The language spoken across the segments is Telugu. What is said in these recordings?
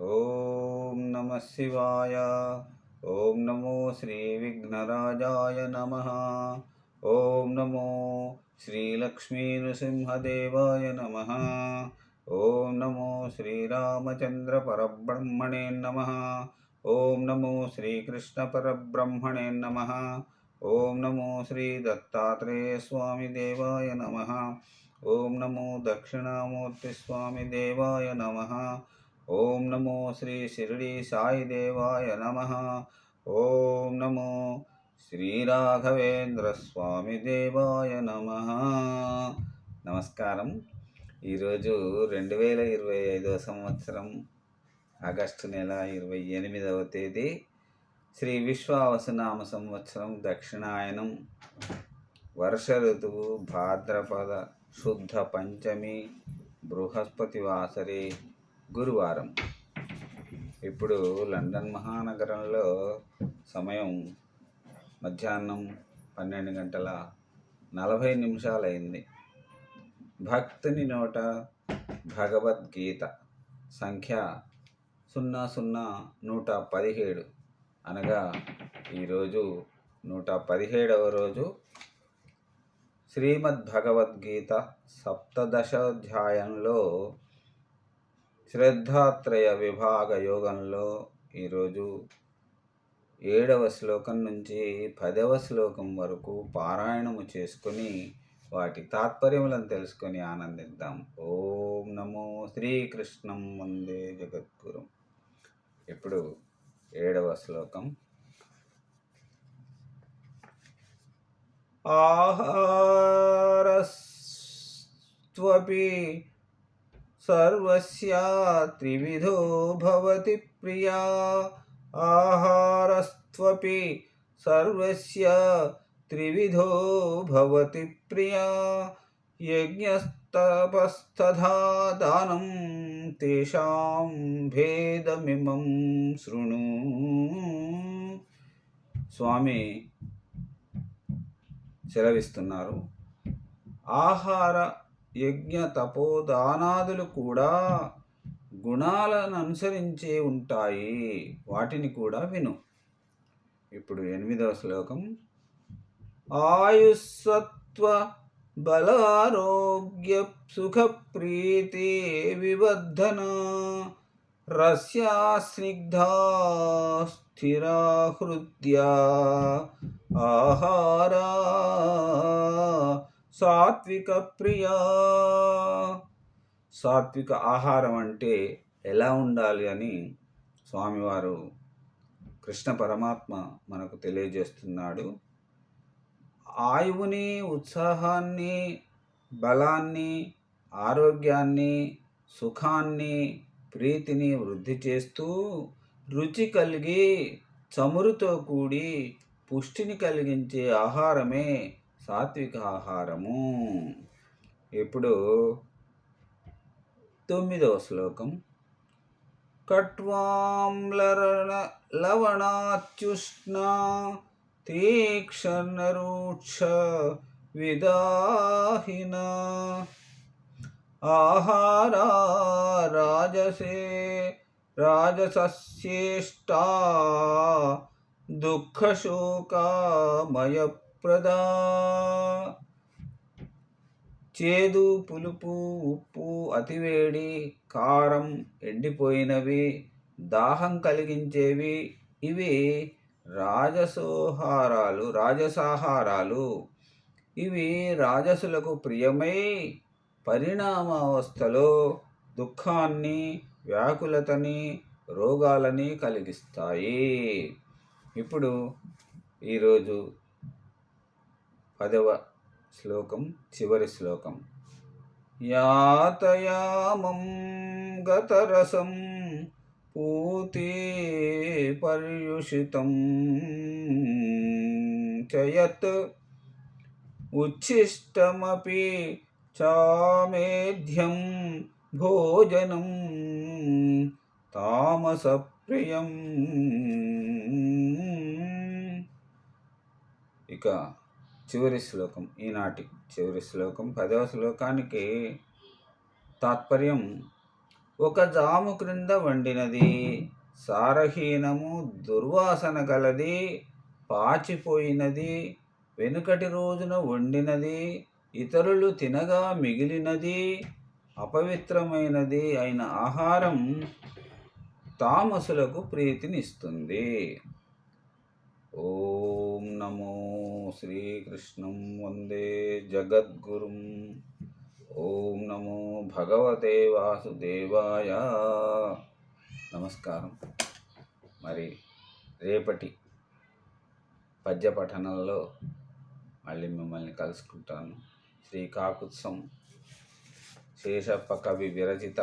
ఓం నమ శివాయ ఓం నమో శ్రీ విఘ్నరాజాయ నమ ఓం నమో శ్రీలక్ష్మీ నృసింహదేవాయ నమ ఓం నమో శ్రీరామచంద్ర పరబ్రహ్మణే నమ ఓం నమో శ్రీకృష్ణ పరబ్రహ్మణే నమ ఓం నమో శ్రీ దత్తాత్రేయ స్వామి దేవాయ నమ ఓం నమో శ్రీ షిరిడి సాయి దేవాయ నమ. ఓం నమో శ్రీ రాఘవేంద్ర స్వామి దేవాయ నమ. నమస్కారం. ఈరోజు రెండు వేల ఇరవై ఐదవ సంవత్సరం ఆగస్టు నెల ఇరవై ఎనిమిదవ తేదీ శ్రీ విశ్వావసనామ సంవత్సరం దక్షిణాయనం. వర్ష ఋతువు భాద్రపద శుద్ధ పంచమి బృహస్పతి వాసరి గురువారం. ఇప్పుడు లండన్ మహానగరంలో సమయం మధ్యాహ్నం పన్నెండు గంటల నలభై నిమిషాలైంది. భక్తుని నోట భగవద్గీత సంఖ్య సున్నా సున్నా నూట పదిహేడు. అనగా ఈరోజు నూట పదిహేడవ రోజు శ్రీమద్భగవద్గీత సప్తదశాధ్యాయంలో శ్రద్ధాత్రయ విభాగ యోగంలో ఈరోజు ఏడవ శ్లోకం నుంచి పదవ శ్లోకం వరకు పారాయణము చేసుకొని వాటి తాత్పర్యములను తెలుసుకొని ఆనందిద్దాం. ఓం నమో శ్రీకృష్ణం వందే జగద్గురు. ఇప్పుడు ఏడవ శ్లోకం. ఆహారస్త్వపి సర్వస్య త్రివిధో భవతి ప్రియా ఆహారస్త్వపి సర్వస్య త్రివిధో భవతి ప్రియా యజ్ఞస్తపస్తథా దానం తేషాం భేదమిమం శృణు స్వామి సెలవిస్తున్నారు. ఆహార యజ్ఞ తపోదానాదులు కూడా గుణాలను అనుసరించే ఉంటాయి. వాటిని కూడా విను. ఇప్పుడు ఎనిమిదవ శ్లోకం. ఆయుస్సత్వ బలారోగ్య సుఖప్రీతి వివర్ధన రస్యా స్నిగ్ధా స్థిరా హృద్యా ఆహారా సాత్విక ప్రియా. సాత్విక ఆహారం అంటే ఎలా ఉండాలి అని స్వామివారు కృష్ణ పరమాత్మ మనకు తెలియజేస్తున్నాడు. ఆయువుని ఉత్సాహాన్ని బలాన్ని ఆరోగ్యాన్ని సుఖాన్ని ప్రీతిని వృద్ధి చేస్తూ రుచి కలిగి చమురుతో కూడి పుష్టిని కలిగించే ఆహారమే సాత్విక ఆహారము. ఇప్పుడు తొమ్మిదవ శ్లోకం. కట్వాంలరణ లవణాత్యుష్ణ తీక్షణరూక్ష విదాహిన. ఆహారా రాజసే రాజసస్యేష్టా ప్రదా చేదు పులుపు ఉప్పు అతివేడి కారం ఎండిపోయినవి దాహం కలిగించేవి ఇవి రాజసోహారాలు రాజసాహారాలు. ఇవి రాజసులకు ప్రియమై పరిణామావస్థలో దుఃఖాన్ని వ్యాకులతని రోగాలని కలిగిస్తాయి. ఇప్పుడు ఈరోజు పదవ శ్లోకం చివరి శ్లోకం. యాతయామం గతరసం పూతే పర్యుషితం చయత్ ఉచ్ఛిష్టమపి చామేధ్యం భోజనం తామసప్రియం. ఇక చివరి శ్లోకం ఈనాటి చివరి శ్లోకం పదవ శ్లోకానికి తాత్పర్యం ఒక జాము క్రింద వండినది సారహీనము దుర్వాసన గలది పాచిపోయినది వెనుకటి రోజున వండినది ఇతరులు తినగా మిగిలినది అపవిత్రమైనది అయిన ఆహారం తామసులకు ప్రీతినిస్తుంది. ఓం నమో శ్రీకృష్ణం వందే జగద్గురుం. ఓం నమో భగవతే వాసుదేవాయ. నమస్కారం. మరి రేపటి పద్య పఠనంలో మళ్ళీ మిమ్మల్ని కలుసుకుంటాను. శ్రీ కాకుత్సం శేషప్ప కవి విరచిత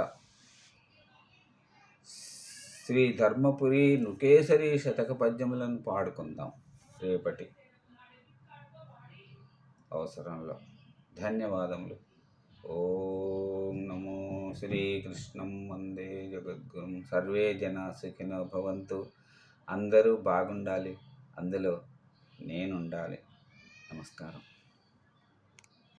శ్రీ ధర్మపురి నుకేసరి శతక పద్యములను పాడుకుందాం రేపటి అవసరంలో. ధన్యవాదములు. ఓం నమో శ్రీకృష్ణం వందే జగద్గురుం. సర్వే జన సుఖినో భవంతు. అందరూ బాగుండాలి. అందులో నేనుండాలి. నమస్కారం.